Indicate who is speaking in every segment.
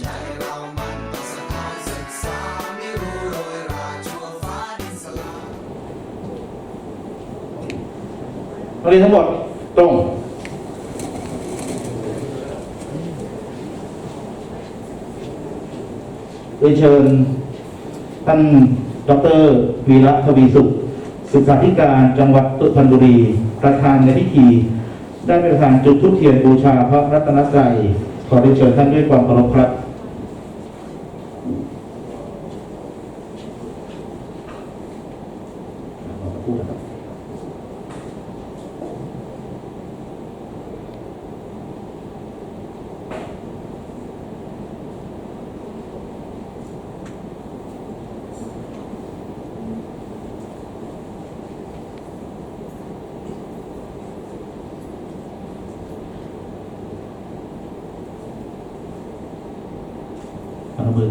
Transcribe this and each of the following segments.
Speaker 1: ใจเรามันต้องสถานศึกษาไม่รู้โรยราชั่วฟ้าดินสลาย
Speaker 2: นักเรียนทั้งหมดตรง เรียนเชิญท่านดรวีระทวีสุข ศึกษาธิการจังหวัดสุพรรณบุรี ประธานในพิธี ได้เป็นประธานจุดทุกเทียนบูชาพระรัตนตรัย ขอเรียนเชิญท่านด้วยความเคารพครับ พนมมื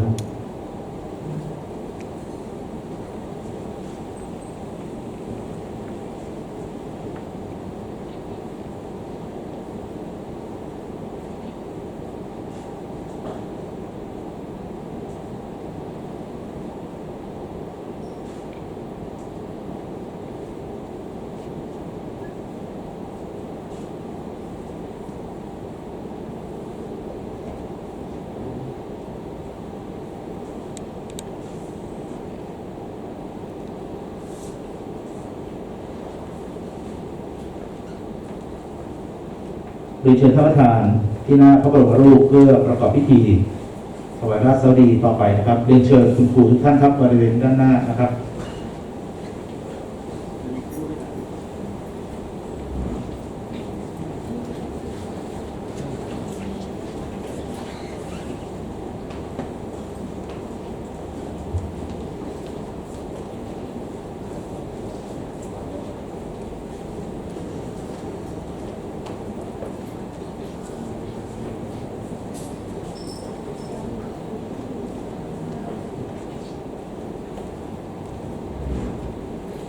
Speaker 2: เรียนเชิญท่านประธานที่หน้าพระบรมรูปเพื่อประกอบพิธีถวายราชสวัสดีต่อไปนะครับเรียนเชิญคุณครูทุกท่านครับบริเวณด้านหน้านะครับ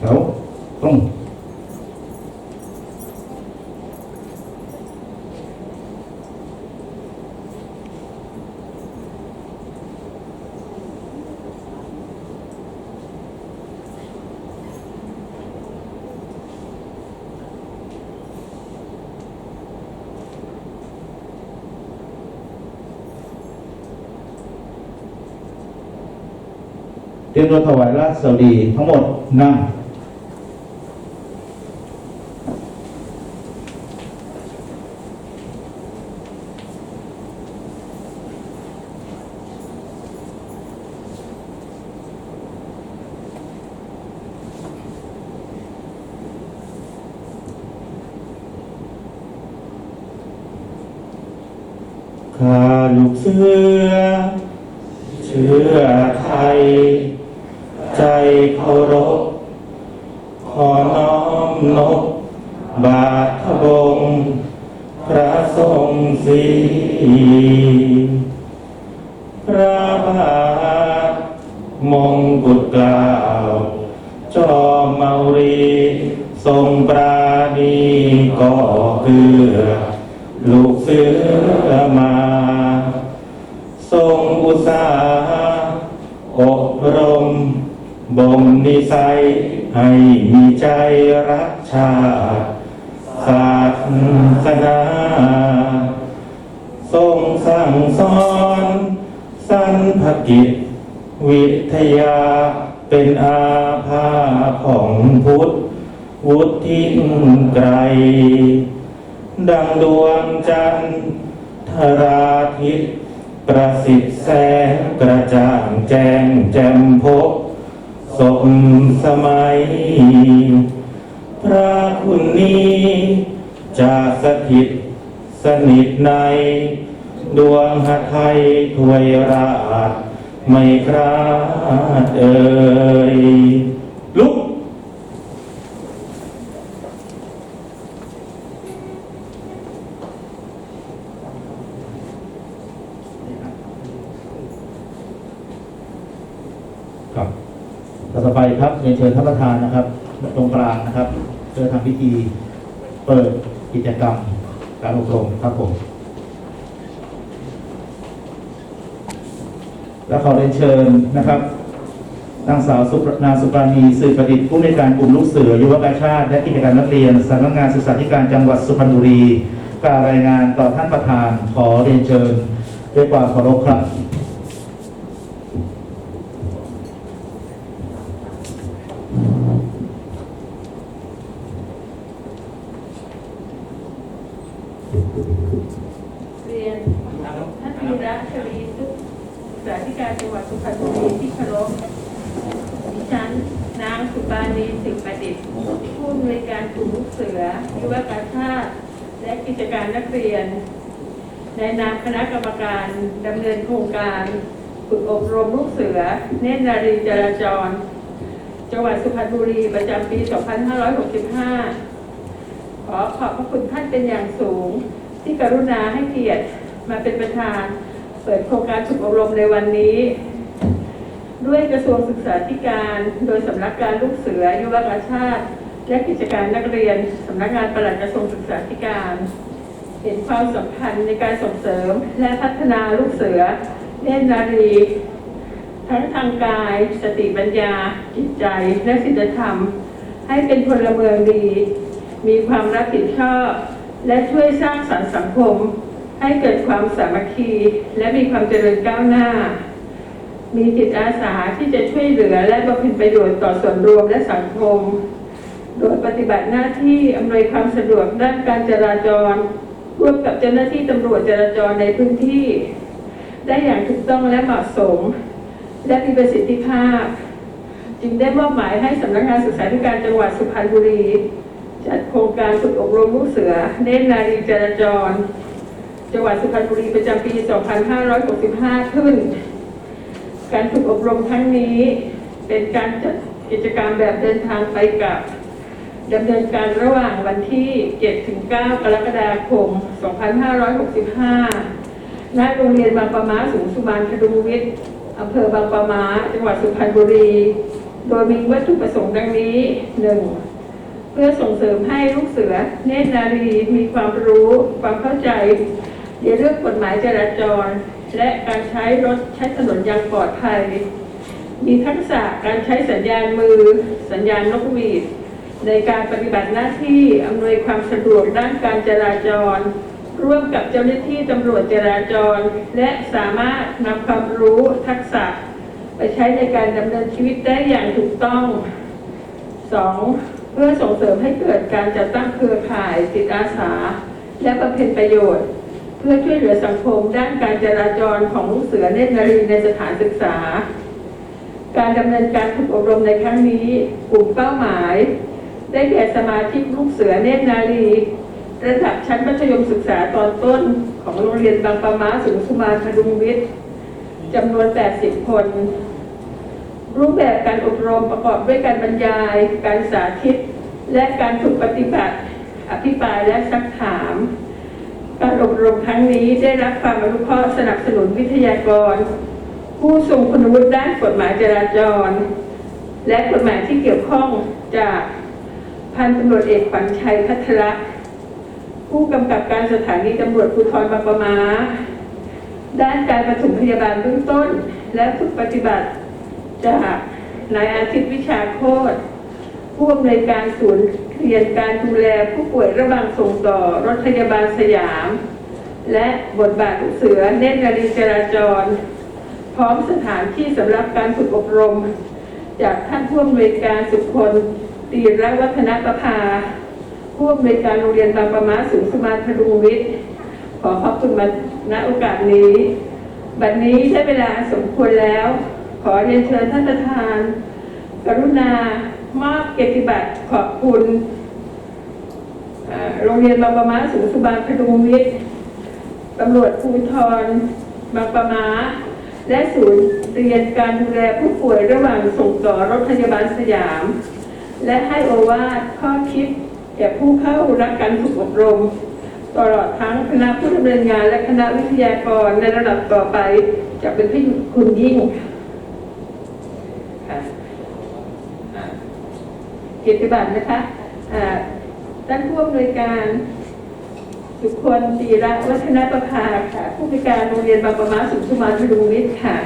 Speaker 2: แล้วต้อง เตรียมตัวถวายราชสวัสดีทั้งหมดนั่งขาลูกเสือ เชื่อไทย ใจเคารพขอน้อมนบบาทพระบงค์พระทรงศรีพระบาทมงกุฎเกล้าว จอมเมารีทรงปราณีก่อ เกือลูกเสือมาทรงอุตสาหอบรมบ่มนิสัย ให้มีใจรักชาติศาสนาทรงสั่งสอนสันภกิจ วิทยาเป็นอาภาของพุทธ วุฒิไกรดังดวงจันทราทิตประสิทธิ์แสงกระจ่างแจ้งแจ่มพบสมสมัย พระคุณนี้จะสถิตสนิทใน ดวงหไทยถวยราชไม่คราดเอ่ยลุก ครับต่อไปครับเรีย นเชิญท่านประธานนะครับ ตรงกลางนะครับเพื่อทำพิธีเปิดกิจกรรมการอบรมครับผม
Speaker 3: และขอเรียนเชิญนะครับนางสาวสุปนาสุปราณีสื่อประดิษฐ์ผู้ในการกลุ่มลูกเสือยุวกาชาติ และกิจการนักเรียนสำนักงานศึกษาธิการจังหวัดสุพรรณบุรีกล่าวรายงานต่อท่านประธานขอเรียนเชิญด้วยความเคารพครับ
Speaker 4: เรียนท่านธีระชวีสุขศึก ษาธิการจังหวัดสุพรรณบุรีที่เคารพดิฉันนางสุปานีสิงประดิษฐ์ผู้อำนวยการกลุ่มลูกเสือยุวกาชาติและกิจการนักเรียน ในนามคณะกรรมการดำเนินโครงการฝึกอบรมลูกเสือ เนตรนารีจราจร จังหวัดสุพรรณบุรีประจำปี 2565 ขอขอบพระคุณท่านเป็นอย่างสูง ที่กรุณาให้เกียรติมาเป็นประธาน เปิดโครงการฝึกอบรมในวันนี้ ด้วยกระทรวงศึกษาธิการ โดยสำนักการลูกเสือยุวกาชาติและกิจการนักเรียนสำนักงานปลัดกระทรวงศึกษาธิการ เห็นความสำคัญในการส่งเสริมและพัฒนาลูกเสือเล่นนารี ทั้งทางกาย สติปัญญา จิตใจ และศีลธรรม ให้เป็นพลเมืองดี มีความรับผิดชอบ และช่วยสร้างสรรค์สังคม ให้เกิดความสามัคคี และมีความเจริญก้าวหน้า มีจิตอาสาที่จะช่วยเหลือและบำเพ็ญประโยชน์ต่อส่วนรวมและสังคม โดยปฏิบัติหน้าที่อำนวยความสะดวกด้านการจราจร ร่วมกับเจ้าหน้าที่ตำรวจจราจรในพื้นที่ ได้อย่างถูกต้องและเหมาะสม และมีประสิทธิภาพ จึงได้มอบหมายให้สำนักงานศึกษาธิการจังหวัดสุพรรณบุรี จัดโครงการฝึกอบรมลูกเสือเน้นนารีจราจร จังหวัดสุพรรณบุรีประจำปี 2565 ขึ้น การฝึกอบรมครั้งนี้เป็นการจัดกิจกรรมแบบเดินทางไปกับดำเนินการระหว่างวันที่7-9กรกฎาคม 2565 ณ โรงเรียนบางปะมาสูงสุมานคดุงวิทย์อำเภอบางปะมา จังหวัดสุพรรณบุรี โดยมีวัตถุประสงค์ดังนี้ 1. เพื่อส่งเสริมให้ลูกเสือ เนตรนารีมีความรู้ ความเข้าใจ ในเรื่องกฎหมายจราจร และการใช้รถใช้ถนนอย่างปลอดภัย มีทักษะการใช้สัญญาณมือ สัญญาณนกหวีด ในการปฏิบัติหน้าที่อำนวยความสะดวกด้านการจราจร ร่วมกับเจ้าหน้าที่ตำรวจจราจร และสามารถนำความรู้ทักษะ ไปใช้ในการดำเนินชีวิตได้อย่างถูกต้อง 2. เพื่อส่งเสริมให้เกิดการจัดตั้งเครือข่ายจิตอาสา และบำเพ็ญประโยชน์ เพื่อช่วยเหลือสังคมด้านการจราจรของลูกเสือเนตรนารีในสถานศึกษา การดำเนินการฝึกอบรมในครั้งนี้กลุ่มเป้าหมาย ได้แก่สมาชิกลูกเสือเนตรนารีระดับชั้นมัธยมศึกษาตอนต้นของโรงเรียนบางปะม้าสูงสุมาพดุงวิทย์จำนวน 80 คน รูปแบบการอบรมประกอบด้วยการบรรยาย การสาธิต และการฝึกปฏิบัติ อภิปรายและซักถาม การอบรมครั้งนี้ได้รับความอนุเคราะห์สนับสนุนวิทยากร ผู้ทรงคุณวุฒิด้านกฎหมายจราจร และกฎหมายที่เกี่ยวข้องจากพันตำรวจเอกขวัญชัยพัทระผู้กำกับการสถานีตำรวจภูธรบางปะมา ด้านการปฐมพยาบาลเบื้องต้น และฝึกปฏิบัติจากนายอาทิตย์วิชาโคตรผู้อำนวยการศูนย์ เรียนการดูแลผู้ป่วยระหว่างส่งต่อรถพยาบาลสยาม และบทบาทลูกเสือเน้นนารจราจร พร้อมสถานที่สำหรับการฝึกอบรม จากท่านผู้อำนวยการสุคนตีรวัฒนประภาผู้อำนวยการโรงเรียนบางประมาสูงสมานพดุงวิทย์ ขอขอบคุณมาณโอกาสนี้ บัดนี้ได้เวลาสมควรแล้ว ขอเรียนเชิญท่านประธาน กรุณามอบ เกียรติบัตรขอบคุณโรงเรียนบางประมาสูงสุบานพดุงวิทย์ตำรวจภูธรบางประมาและศูนย์เรียนการดูแลผู้ป่วยระหว่างส่งต่อรถพยาบาลสยาม และให้โอวาทข้อคิดแก่ผู้เข้ารับการฝึกอบรม ตลอดทั้งคณะผู้ดำเนินงานและคณะวิทยากรในระดับต่อไป จะเป็นที่คุณยิ่งค่ะ เกียรติบัตรนะคะท่านผู้อำนวยการสุขคนตีระวัฒนประภาค่ะ ผู้พิการโรงเรียนบางประมาสุขสุมานพดุงวิทย์ค่ะ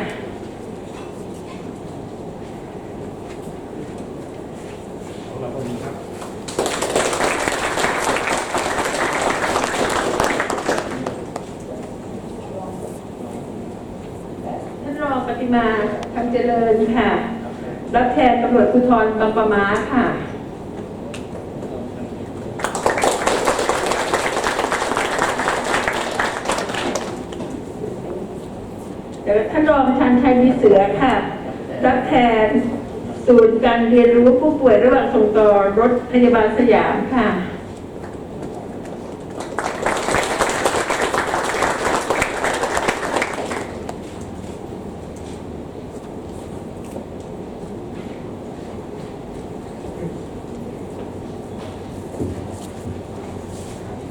Speaker 4: ปฏิมาคำเจริญค่ะ รับแทนตำรวจภูธรบางประมาค่ะานรองชันชัยมีเสือค่ะ รับแทนศูนย์การเรียนรู้ผู้ป่วยระหว่างส่งต่อรถพยาบาลสยามค่ะ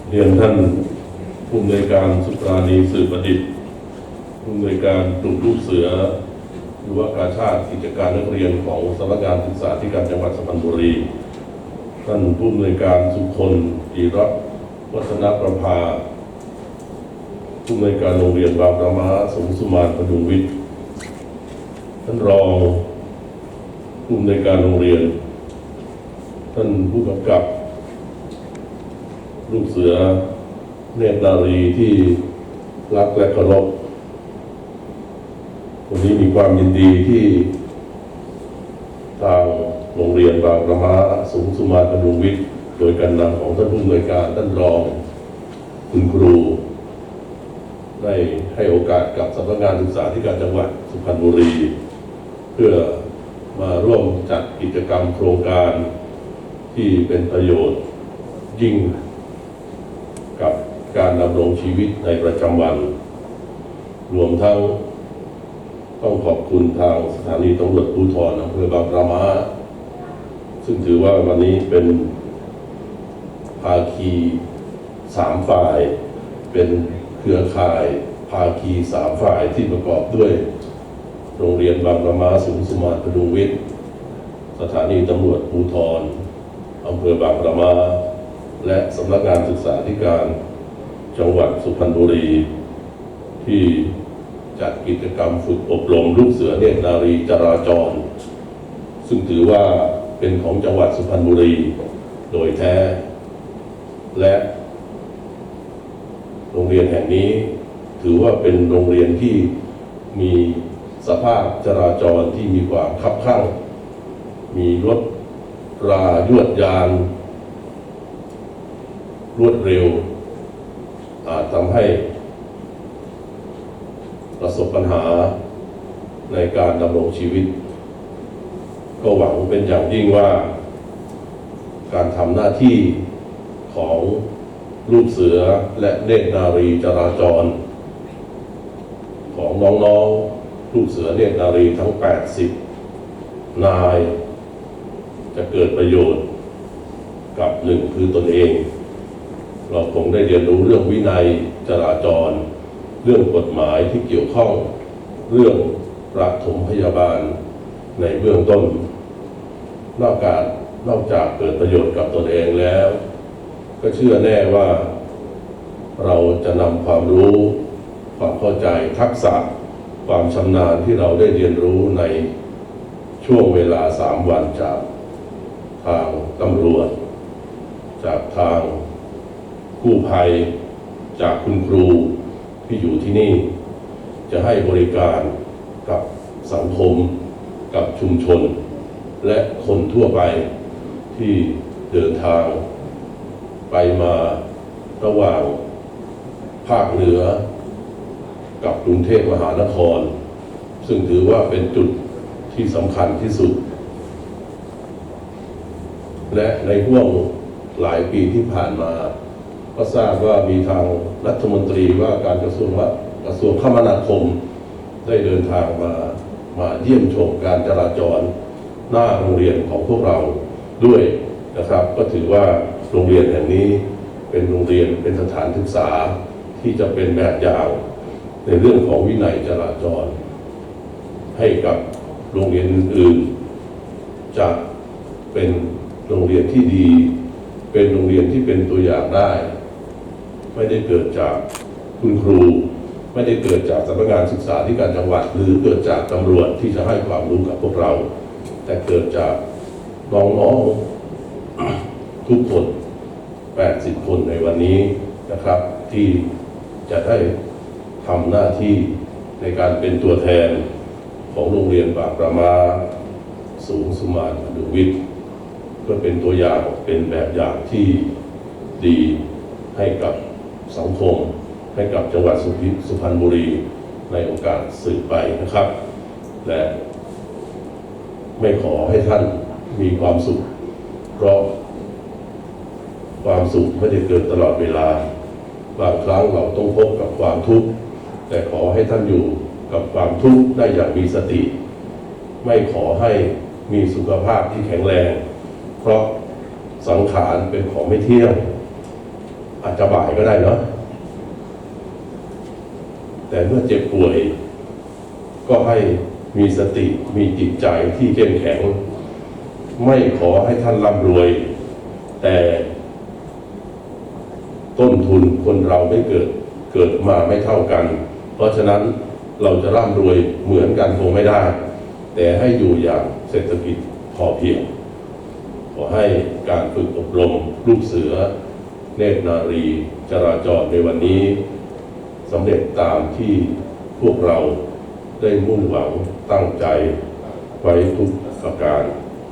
Speaker 5: เรียนท่านผู้อำนวยการสุปราณีสืบประดิษฐ์ผู้อำนวยการก ลุ่มลูกเสือหรือว่ากาชาติกิจการนักเรียนของสำนักงานศึกษาธิการจังหวัดสุพรรณบุรี ท่านผู้อำนวยการสุคนจีรัตวัฒนประภาผู้อำนวยการโรงเรียนบางประมาสงสุมานพดุงวิทย์ ท่านรองผู้อำนวยการโรงเรียน ท่านผู้กำกับ ลูกเสือเนตรนารีที่รักและเคารพ วันนี้มีความยินดีที่ทางโรงเรียนบางประมาสูงสุมานพดุงวิทย์ โดยการนำของท่านผู้อำนวยการท่านรองคุณครู ได้ให้โอกาสกับสำนักงานศึกษาธิการจังหวัดสุพรรณบุรี เพื่อมาร่วมจัดกิจกรรมโครงการที่เป็นประโยชน์ยิ่งกับการดำรงชีวิตในประจำวัน รวมทั้ง ต้องขอบคุณทางสถานีตำรวจภูธรอำเภอบางปะมาซึ่งถือว่าวันนี้เป็นภาคีสามฝ่าย เป็นเครือข่ายภาคีสามฝ่ายที่ประกอบด้วย โรงเรียนบางประมาสูงสมานพดุงวิทย์ สถานีตำรวจภูธรอำเภอบางประมา และสำนักงานศึกษาธิการ จังหวัดสุพรรณบุรีที่ จัดกิจกรรมฝึกอบรมลูกเสือเนตรนารีจราจร ซึ่งถือว่าเป็นของจังหวัดสุพรรณบุรีโดยแท้ และ โรงเรียนแห่งนี้ ถือว่าเป็นโรงเรียนที่มีสภาพจราจรที่มีความคับข้าง มีรถรายวดยาน รวดเร็วอาจทำให้ ประสบปัญหาในการดำรงชีวิต ก็หวังเป็นอย่างยิ่งว่า การทำหน้าที่ของลูกเสือและเนตรนารีจราจร ของน้องๆลูกเสือเนตรนารีทั้ง 80 นาย จะเกิดประโยชน์กับหนึ่งคือตนเอง เราคงได้เรียนรู้เรื่องวินัยจราจร เรื่องกฎหมายที่เกี่ยวข้องเรื่องประถมพยาบาลในเบื้องต้น นอกจากนอกจากเกิดประโยชน์กับตนเองแล้ว ก็เชื่อแน่ว่าเราจะนำความรู้ ความเข้าใจทักษะความชำนาญที่เราได้เรียนรู้ในช่วงเวลาสามวันจากทางตำรวจ จากทางกู้ภัย จากคุณครู ที่อยู่ที่นี่ จะให้บริการกับสังคม กับชุมชน และคนทั่วไปที่เดินทาง ไปมาระหว่างภาคเหนือ กับกรุงเทพมหานคร ซึ่งถือว่าเป็นจุดที่สำคัญที่สุด และในห่วงหลายปีที่ผ่านมา ก็ทราบว่ามีทางรัฐมนตรีว่าการกระทรวงว่ากระทรวงคมนาคม ได้เดินทางมามาเยี่ยมชมการจราจรหน้าโรงเรียนของพวกเราด้วยนะครับ ก็ถือว่าโรงเรียนแห่งนี้เป็นโรงเรียนเป็นสถานศึกษาที่จะเป็นแบบอย่างในเรื่องของวินัยจราจร ให้กับโรงเรียนอื่นๆจะเป็นโรงเรียนที่ดี เป็นโรงเรียนที่เป็นตัวอย่างได้ ไม่ได้เกิดจากคุณครู ไม่ได้เกิดจากสำนักงานศึกษาธิการจังหวัด หรือเกิดจากตำรวจที่จะให้ความรู้กับพวกเรา แต่เกิดจากน้องๆทุกคน 80 คนในวันนี้นะครับ ที่จะได้ทำหน้าที่ในการเป็นตัวแทนของโรงเรียนปากประมาสูงสุมานดุวิทย์เพื่อเป็นตัวอย่างเป็นแบบอย่างที่ดีให้กับ สังคมให้กับจังหวัดสุพิสุพรรณบุรีในโอกาสสืบไปนะครับ และไม่ขอให้ท่านมีความสุข เพราะความสุขไม่ได้เกิดตลอดเวลา บางครั้งเราต้องพบกับความทุกข์ แต่ขอให้ท่านอยู่กับความทุกข์ได้อย่างมีสติ ไม่ขอให้มีสุขภาพที่แข็งแรง เพราะสังขารเป็นของไม่เที่ยง อาจจะบ่ายก็ได้เนาะแต่เมื่อเจ็บป่วย ก็ให้มีสติมีจิตใจที่เข้มแข็ง ไม่ขอให้ท่านร่ำรวย แต่ต้นทุนคนเราไม่เกิดเกิดมาไม่เท่ากัน เพราะฉะนั้นเราจะร่ำรวยเหมือนกันคงไม่ได้ แต่ให้อยู่อย่างเศรษฐกิจพอเพียง ขอให้การฝึกอบรมลูกเสือ เนตรนารีจราจรในวันนี้สำเร็จตามที่พวกเราได้มุ่งหวังตั้งใจไว้ทุกประการ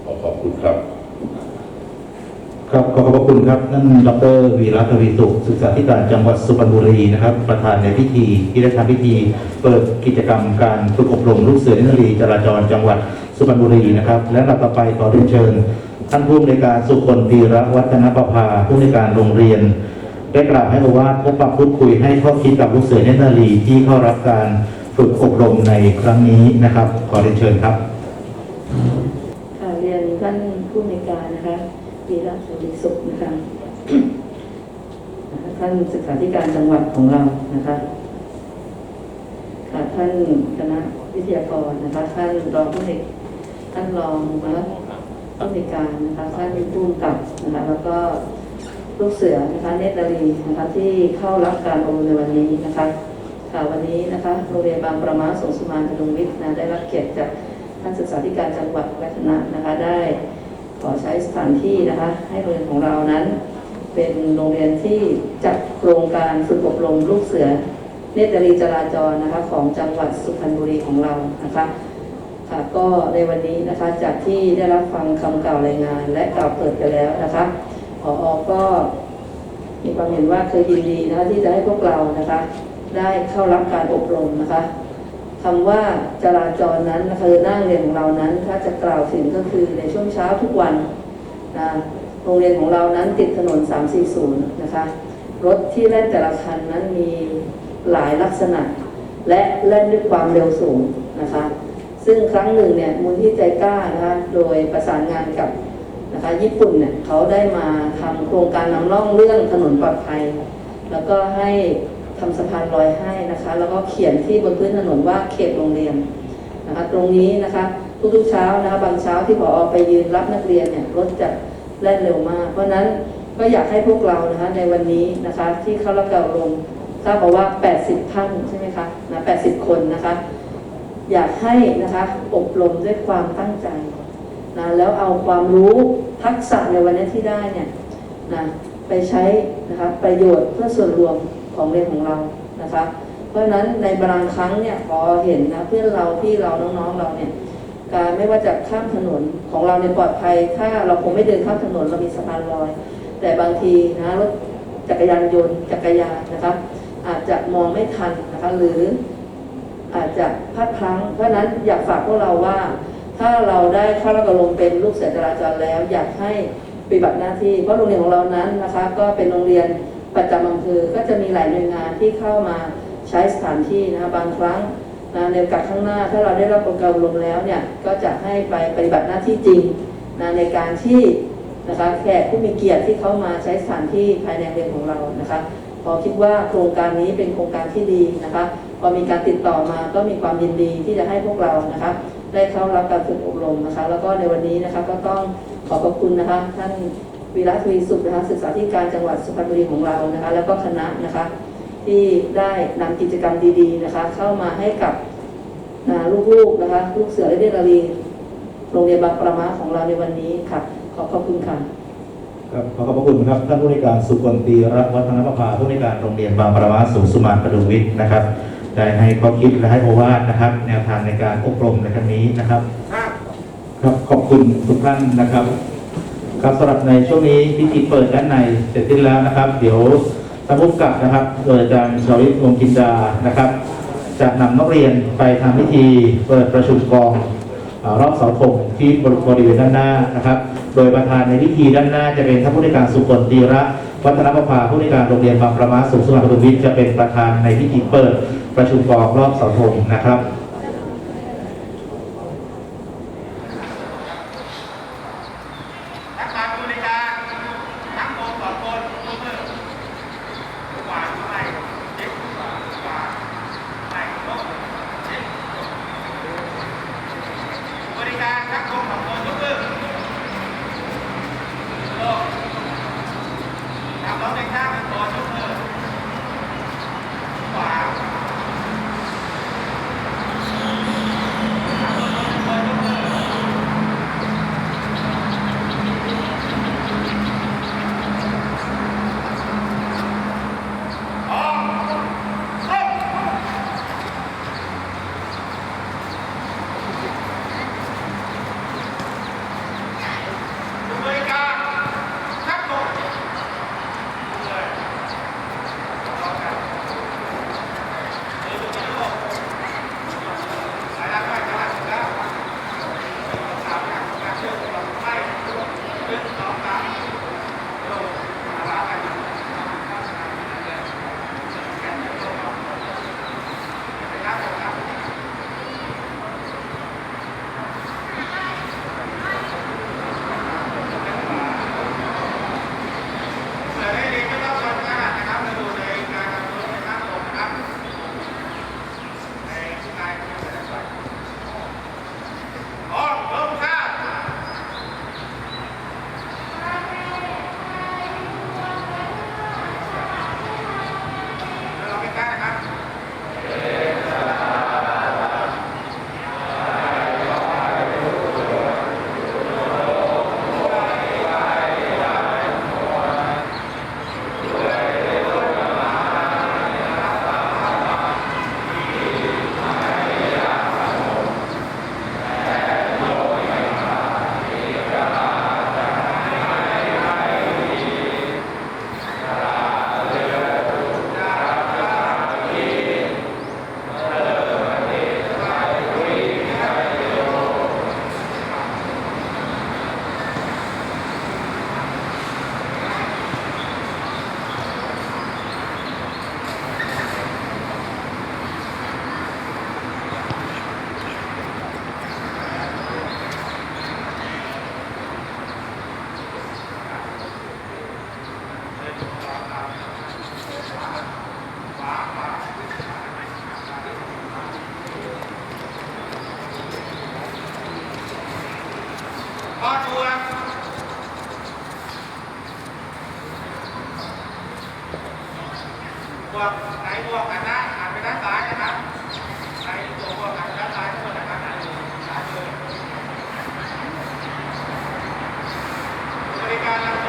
Speaker 5: ขอขอบคุณครับ
Speaker 3: ครับขอขอบคุณครับท่นดรวีระทวีสุขศึกษาธิการจังหวัดสุพรรณบุรีนะครับ ประธานในพิธีที่ได้ทำพิธี เปิดกิจกรรมการฝึกอบรมลูกเสือเนตรนารีจราจรจังหวัดสุพรรณบุรีนะครับ และลำต่อไปขอเรียนเชิญ ท่านผู้อำนวยการสุคนธีระวัฒนประภาผู้อำนวยการโรงเรียน ได้กล่าวให้โอวาทพบปะพูดคุยให้ข้อคิดกับลูกเสือเนตรนารีที่เข้ารับการฝึกอบรมในครั้งนี้นะครับ ขอเรียนเชิญครับ
Speaker 6: ค่ะเรียนท่านผู้ในวยการนะคะวีระสุริสุขนะคะท่านศึกษาธิการจังหวัดของเรานะคะค่ะท่านคณะวิทยากรนะคะ ท่านรองผู้ในวยท่านรองนะคะ ผู้ในการนะคะท่านผู้กำกับนะคะแล้วก็ลูกเสือนะคะเนตรีนะคะที่เข้ารับการอบรมในวันนี้นะคะค่ะวันนี้นะคะโรงเรียนบางประมาสงสุมานพดุงวิทย์นะได้รับเกียรติจากท่านศึกษาธิการจังหวัดวัฒนะนะคะได้ขอใช้สถานที่นะคะให้โรงเรียนของเรานั้น เป็นโรงเรียนที่จัดโครงการฝึกอบรมลูกเสือ เนตรีจราจรนะคะของจังหวัดสุพรรณบุรีของเรานะคะ ค่ะก็ในวันนี้นะคะจากที่ได้รับฟังคำกล่าวรายงาน และกล่าวเปิดไปแล้วนะคะผอก็มีความเห็นว่าเคยยินดีนะคะที่จะให้พวกเรานะคะ ได้เข้ารับการอบรมนะคะคำว่าจราจรนั้นนะคะคือหน้าเรียนของเรานั้น ถ้าจะกล่าวถึงก็คือในช่วงเช้าทุกวันนะโรงเรียนของเรานั้นติดถนน 340 นะคะ รถที่แล่นแต่ละคันนั้นมีหลายลักษณะ และแล่นด้วยความเร็วสูงนะคะ ซึ่งครั้งหนึ่งเนี่ยมูลที่ใจกล้านะคะโดยประสานงานกับนะคะญี่ปุ่นเนี่ยเขาได้มาทำโครงการนำร่องเรื่องถนนปลอดภัย แล้วก็ให้ทำสะพานลอยให้นะคะ แล้วก็เขียนที่บนพื้นถนนว่าเขตโรงเรียนนะคะตรงนี้นะคะทุกๆเช้านะคะบางเช้าที่พอไปยืนรับนักเรียนเนี่ยรถจะแล่นเร็วมาก เพราะฉะนั้นก็อยากให้พวกเรานะคะในวันนี้นะคะที่เข้ารับการอบรมทราบมาว่า 80 ท่านใช่ไหมคะนะ80 คนนะคะ อยากให้นะคะอบรมด้วยความตั้งใจนะแล้วเอาความรู้ทักษะในวันนี้ที่ได้เนี่ยนะไปใช้นะคะประโยชน์เพื่อส่วนรวมของเรียนของเรานะคะ เพราะฉะนั้นในบางครั้งเนี่ยพอเห็นนะเพื่อนเราพี่เราน้องๆเราเนี่ยการไม่ว่าจะข้ามถนนของเราเนี่ยปลอดภัย ถ้าเราคงไม่เดินข้ามถนนเรามีสะพานลอย แต่บางทีนะรถจักรยานยนต์จักรยานนะคะอาจจะมองไม่ทันนะคะหรือ อาจจะพลาดพลั้ง เพราะนั้นอยากฝากพวกเราว่า ถ้าเราได้เข้ารับการลงเป็นลูกเสือจราจรแล้ว อยากให้ปฏิบัติหน้าที่เพราะโรงเรียนของเรานั้นนะคะ ก็เป็นโรงเรียนประจำอำเภอก็จะมีหลายหน่วยงานที่เข้ามาใช้สถานที่นะคะบางครั้งนะในโอกาสข้างหน้าถ้าเราได้รับการอบรมแล้วเนี่ยก็จะให้ไปปฏิบัติหน้าที่จริงนะในการที่นะคะแขกผู้มีเกียรติที่เข้ามาใช้สถานที่ภายในโรงเรียนของเรานะคะพอคิดว่าโครงการนี้เป็นโครงการที่ดีนะคะ อมีการติดต่อมาก็มีความยินดีที่จะให้พวกเรานะคะ ได้เข้ารับการฝึกอบรมนะคะ แล้วก็ในวันนี้นะคะก็ต้องขอขอบคุณนะคะท่านวีระทวีสุขนะคะศึกษาธิการจังหวัดสุพรรณบุรีของเรานะคะ แล้วก็คณะนะคะที่ได้นำกิจกรรมดีๆนะคะ เข้ามาให้กับลูกๆนะคะลูกเสือและเดนารีโรงเรียนบางประมาของเราในวันนี้ค่ะ ขอบขอบคุณค่ะ
Speaker 3: ครับขอขอบพระคุณครับท่านผู้ในการสุกลตีรัตน์วัฒนประภาผู้ในการโรงเรียนบางประมาสูงสุมานประดุวิทย์นะครับ
Speaker 7: ได้ให้ข้อคิดและให้โอวาทนะครับ แนวทางในการอบรมในครั้งนี้นะครับครับขอบคุณทุกท่านนะครับครับสำหรับในช่วงนี้พิธีเปิดด้านในเสร็จสิ้นแล้วนะครับ เดี๋ยวท่านผู้กำกับนะครับโดยอาจารย์ชวิตวงกินดานะครับ จะนำนักเรียนไปทำพิธีเปิดประชุมกองรอบเสาธงที่บริเวณด้านหน้านะครับ โดยประธานในพิธีด้านหน้าจะเป็นท่านผู้ในการสุคนตีระวัฒนประภาผู้ในการโรงเรียนบางประมาสูงสุวรรณภูมิวิทย์จะเป็นประธานในพิธีเปิด ประชุมกองรอบเสาธงนะครับ
Speaker 8: Thank you.